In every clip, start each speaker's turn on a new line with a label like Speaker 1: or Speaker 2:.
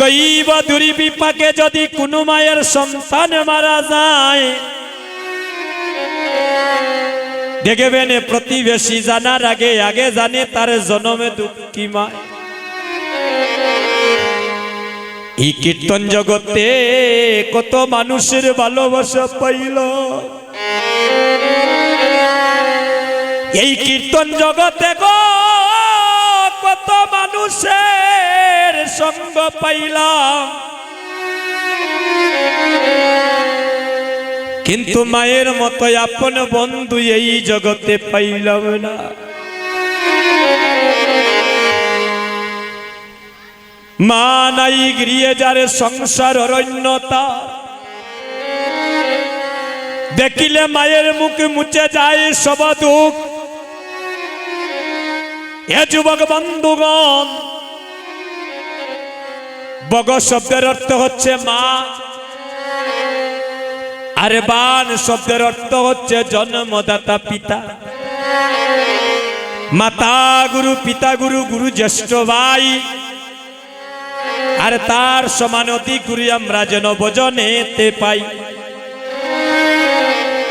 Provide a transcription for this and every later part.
Speaker 1: দৈব দুর্বিপাকে যদি কোনো মায়ের সন্তান মারা যায়, দেখবেন প্রতিবেশী জানার আগে আগে জানে তার জনমে দুঃখী মায় এই কীর্তন জগতে কত মানুষের ভালোবাসা পাইল। এই কীর্তন জগতে গো, কত মানুষের সঙ্গ পাইলাম। কিন্তু মায়ের মতো আপন বন্ধু এই জগতে পাইলাম না। মা নাই গৃহে যারে সংসার অরণ্যতা। দেখিলে মায়ের মুখে মুছে যায় সব দুঃখ। এ যুবক বন্ধুগণ বগ শব্দের অর্থ হচ্ছে মা। আরে বান শব্দের অর্থ হচ্ছে জন্মদাতা পিতা। মাতা গুরু, পিতা গুরু গুরু জ্যেষ্ঠ ভাই। আর তার সমান অতি গুরু আমরা যেন বজনেতে পাই।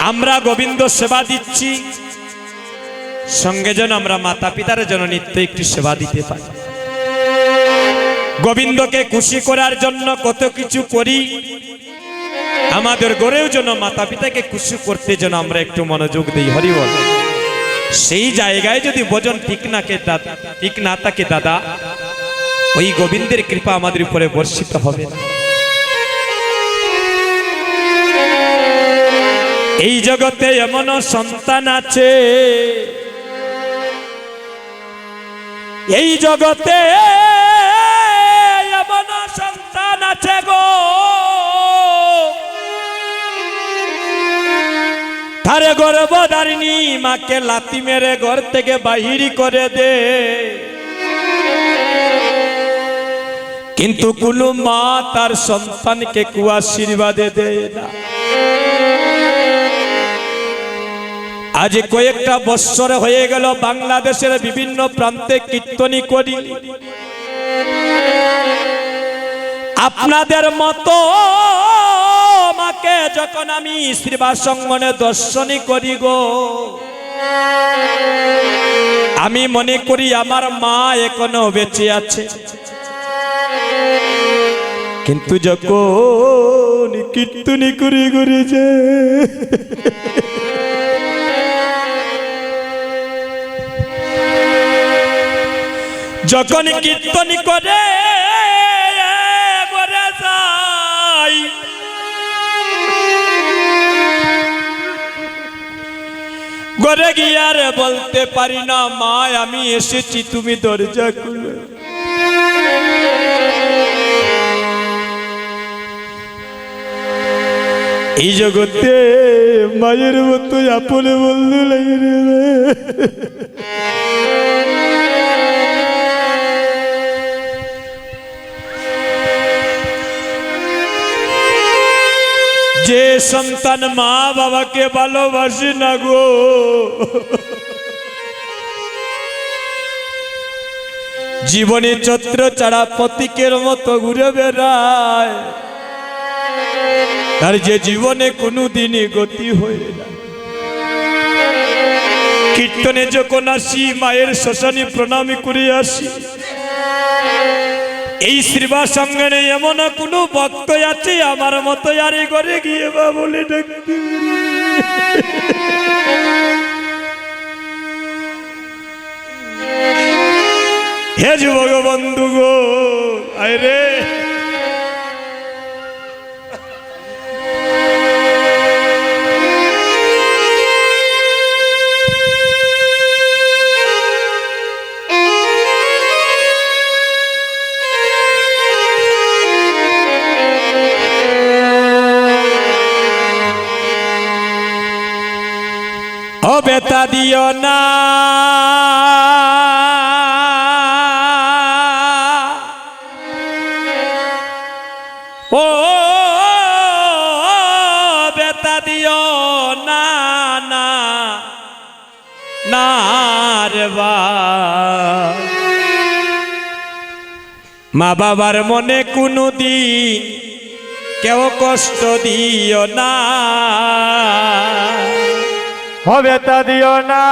Speaker 1: আমরা গোবিন্দ সেবা দিচ্ছি। সঙ্গে যেন আমরা মাতা পিতার জন্য নিত্য একটি সেবা দিতে পারি। গোবিন্দকে খুশি করার জন্য কত কিছু করি। আমাদের গড়েও যেন মাতা পিতাকে খুশি করতে যেন আমরা একটু মনোযোগ দিই। হরি বল। সেই জায়গায় যদি ভোজন ঠিক না কে ঠিক না থাকে দাদা, ওই গোবিন্দের কৃপা আমাদের উপরে বর্ষিত হবে এই জগতে এমন সন্তান আছে। এই জগতে এমন সন্তান আছে গো? তারে গর্ভধারিণী মাকে লাতি মেরে ঘর থেকে বাহির করে দে। কিন্তু কোনো মা তার সন্তানকে কুয়াশীর্বাদে দেয় না। আজ কয়েকটা বৎসর হয়ে গেল বাংলাদেশের বিভিন্ন প্রান্তে কীর্তনী করি আপনাদের মতো মাকে যখন আমি শ্রীবাস সঙ্গনে দর্শনী করি গো, আমি মনে করি আমার মা এখনও বেঁচে আছে। কিন্তু যখন কীর্তনী করি করি যে, যখন কীর্তন করে করে ঘরে গিয়ারে বলতে পারি না, মা, আমি এসেছি, তুমি দরজা খুলে। এই জগতে মায়ের মতো আপনে বলতে লাগে সন্তান মা বাবাকে ভালোবাসে না গো। জীবনে ছত্র ছাড়া প্রতীকের মতো ঘুরে বেড়ায়। তার যে জীবনে কোনো দিনই গতি হয় না। কীর্তনে যখন আসি, মায়ের শ্মশানে প্রণামী করে আসি। এই শ্রীবা সঙ্গনে এমন কোন ভক্ত আছে? আমার মতো আরে করে গিয়ে বা বলে ডাকতে হে যুবক বন্ধু গো, আয় না। ও বেতা দিও না না না বা। মা বাবার মনে কোনো দিন কেউ কষ্ট দিও না।
Speaker 2: হবে তা দিও না।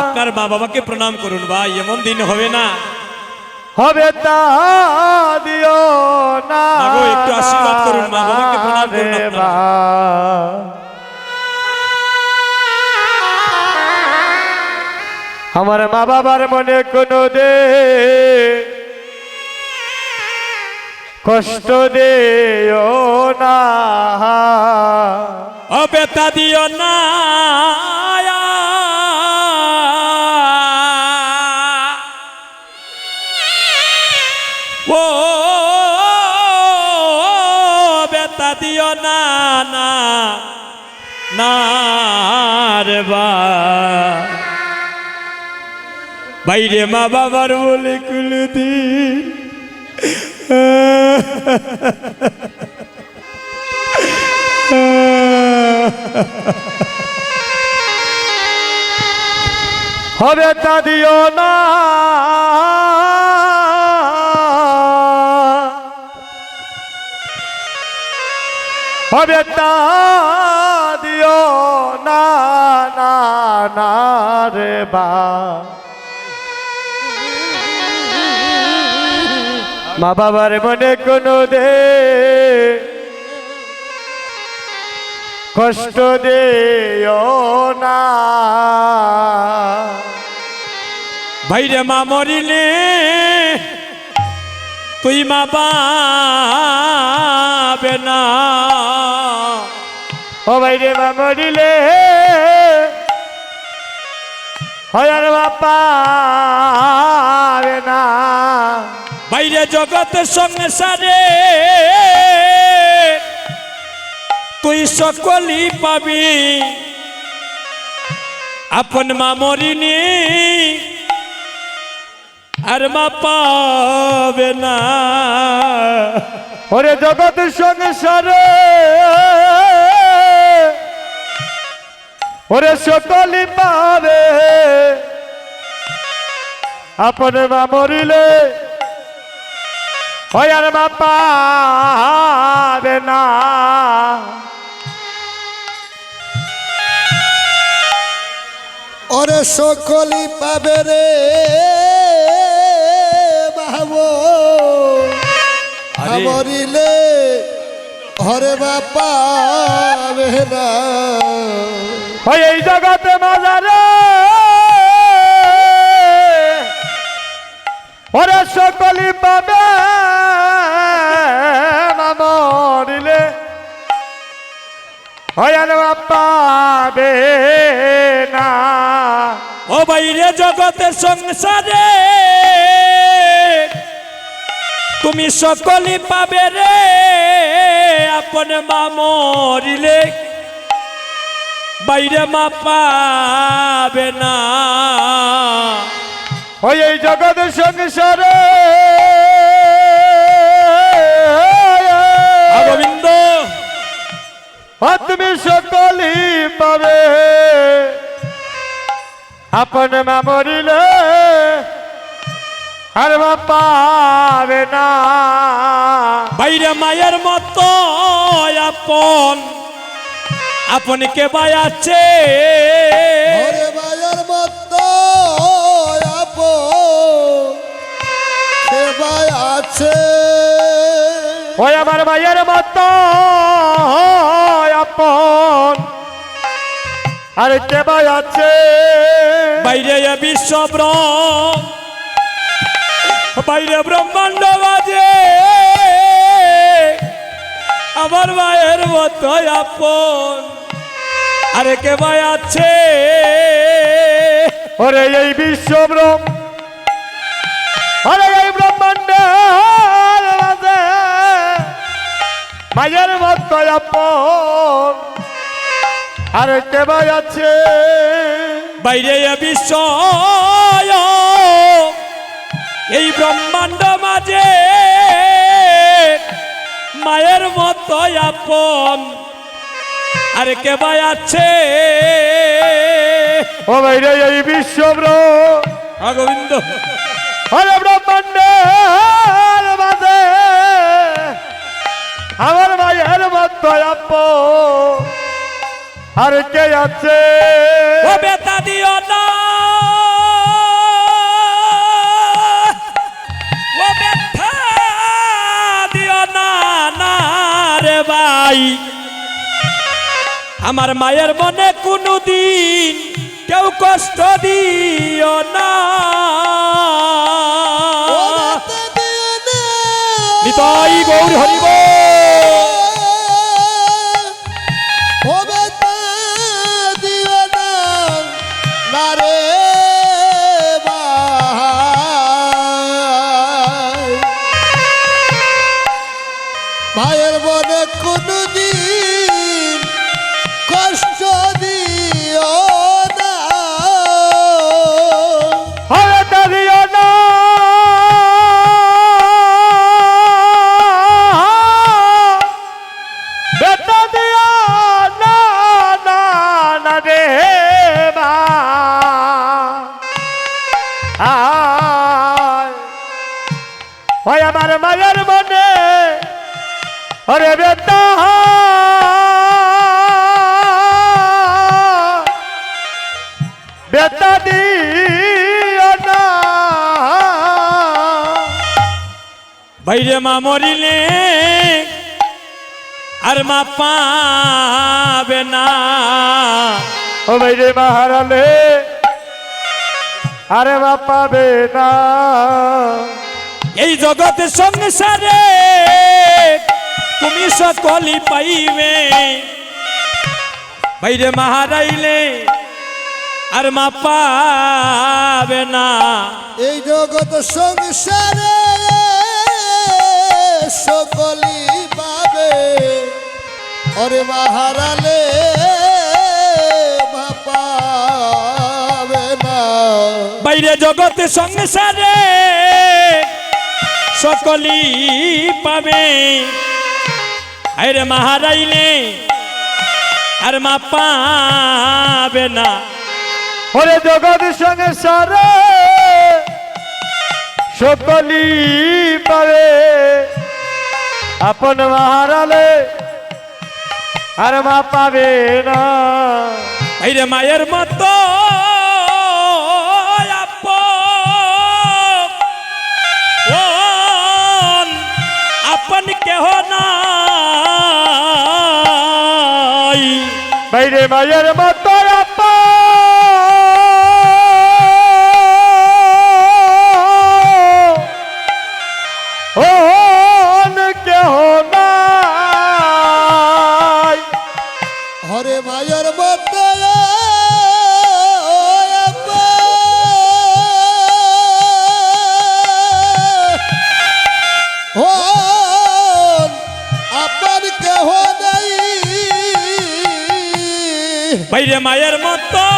Speaker 1: আপনার মা বাবাকে প্রণাম করুন ভাই এমন দিন হবে না।
Speaker 2: হবে তা দিও না।
Speaker 1: একটু আশীর্বাদ করুন, মা বাবাকে প্রণাম করুন
Speaker 2: বা। আমার মা বাবার মনে কোনো দে কষ্ট দেও না।
Speaker 1: অবেতা দিও না। ও বেতা দিও না না না বাইরে মা বাবার বলে কুলে দিন
Speaker 2: হবে তা দিও না। হবে তা দিও না না রে বা। মা বাবার মনে কোনো দে কষ্ট দেও না।
Speaker 1: ভাইরে মা মরিলে তুই মা পাবে না।
Speaker 2: ও ভাই রে মা মরিলে হয়ার বাপা না।
Speaker 1: বাইরে জগতের সংসারে তুই সকলই পাবি। আপন মা মরিনি, আর মা পাবে না।
Speaker 2: ওরে জগৎ সংসারে ওরে সকলি পাবে। আপন মা মরিলে হয়ার বাপা না।
Speaker 3: ওরে সকলি পাবে রে বাবু
Speaker 1: আরে।
Speaker 3: আমরিলে হরে বাপা না।
Speaker 2: এই জগতে মাজারে
Speaker 1: জগতের সংসারে। তুমি সকলই পাবে রে। আপন মা মরিলে বাইরে মা পাবে না।
Speaker 2: ওই এই জগৎ সংসারে।
Speaker 1: গোবিন্দ
Speaker 2: তুমি সকলি পাবে। আপন মা মরিলে আর পাবে না।
Speaker 1: বাইরে মায়ের মতো আপন। আপন কে বায়াচ্ছে
Speaker 3: হরে বাজার মত আপ সেবাই আছে?
Speaker 2: ওই আমার মায়ের মতো আপন। আর কেবা আছে।
Speaker 1: বাইরে বিশ্বব্রহ্ম বাইরে ব্রহ্মাণ্ড বাজে। আমার মায়ের মতো আপন। আরে কে ভাই আছে।
Speaker 2: ওরে এই বিশ্বব্রহ্ম আরে এই ব্রহ্মাণ্ড মায়ের মতো আপন। আর কেবা আছে।
Speaker 1: বাইরে বিশ্ব এই ব্রহ্মাণ্ড মাঝে মায়ের মতো আপন। আরে কে ভাই আছে?
Speaker 2: ও ভাই রে এই বিশ্বব্র
Speaker 1: হ্যাঁ গোবিন্দ।
Speaker 2: হরে ব্রহ্মাণ্ডের আর কে আছে?
Speaker 1: ও বেতা দিও না। ও ব্যথা দিও না না রে ভাই। আমার মায়ের মনে কোনো দিন কেউ কষ্ট দিও না। নিতাই গৌর হরিব।
Speaker 2: বেটা দিও না না না রে মা। ওই আমার মায়ের মনে, ওরে বেটা। বেটা দিও
Speaker 1: বাইরে মা মরিলে আর মা পাবে না।
Speaker 2: ও ভাই রে মাহারালে আরে মা পাবে না।
Speaker 1: এই জগতে সংসারে তুমি সকলি পাইবে। বাইরে মাহারাইলে আর মা পাবে না।
Speaker 3: এই জগত সংসারে সকলি পাবে। ওরে মাহারালে মা পাবে না
Speaker 1: বাইরে জগতে সংসারে সকলি পাবে। আরে মাহারাইলে আর মা পাবে না।
Speaker 2: ওরে জগৎ সঙ্গে সারে সকলি পাবে। আপন মাহারালে আর মা পাবে না।
Speaker 1: এই রে মায়ের মতো আপন। কেহ না
Speaker 2: বাইরে মায়ের মতো
Speaker 1: বাইরে মায়ের মতো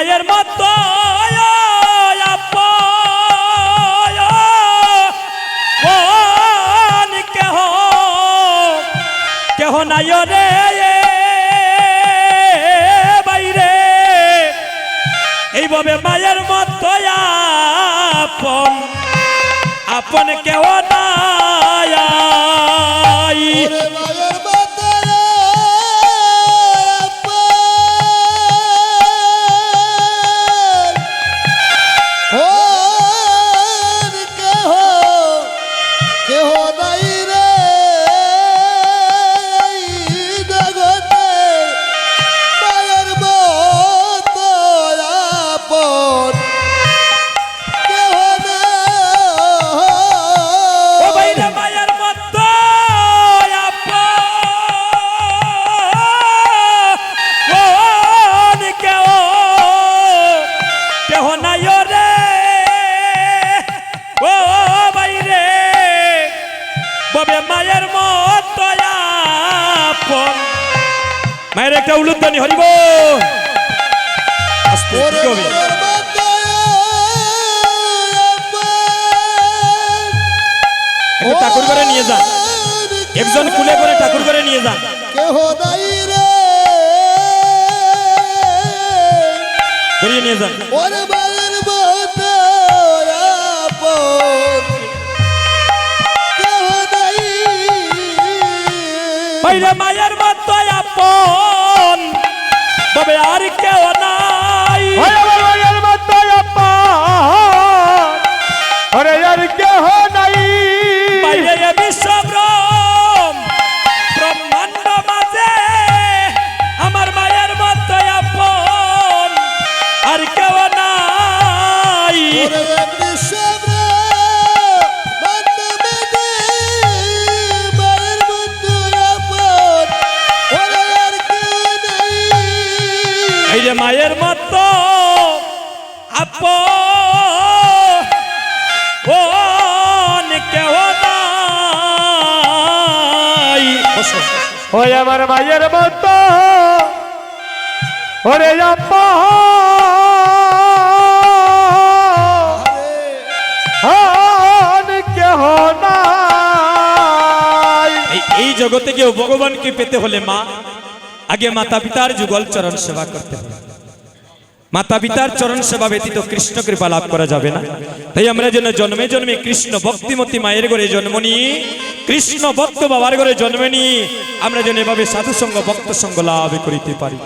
Speaker 2: মায়ের মতো কেহ
Speaker 1: কেহ নাই রে বাইরে। এইভাবে মায়ের মতো আপন। আপন কেহ নাই। ঠাকুর করে নিয়ে যান।
Speaker 3: কেহ নাই রে।
Speaker 1: ধরিয়ে নিয়ে যান।
Speaker 3: ওরে মায়ের মাতায় আপন কেহ নাই।
Speaker 1: বাইরে মায়ের মতো আপন তবে আর কেউ নাই।
Speaker 2: মায়ের আপন আর কেহ
Speaker 1: মায়ের মতো আপ কেউ
Speaker 2: ওই আমার মায়ের মতো ওরে আপন
Speaker 1: জগতে কেউ ভগবানকে পেতে হলে মা, আগে মাতা পিতার যুগল চরণ সেবা করতে হবে। মাতা পিতার চরণ সেবা ব্যতীত কৃষ্ণ কৃপা লাভ করা যাবে না। তাই আমরা যেন জন্মে জন্মে কৃষ্ণ ভক্তিমতী মায়ের ঘরে জন্ম নিয়ে কৃষ্ণ ভক্ত বাবার ঘরে জন্ম আমরা যেন এভাবে সাধুসঙ্গ ভক্ত সঙ্গ লাভ করিতে পারি।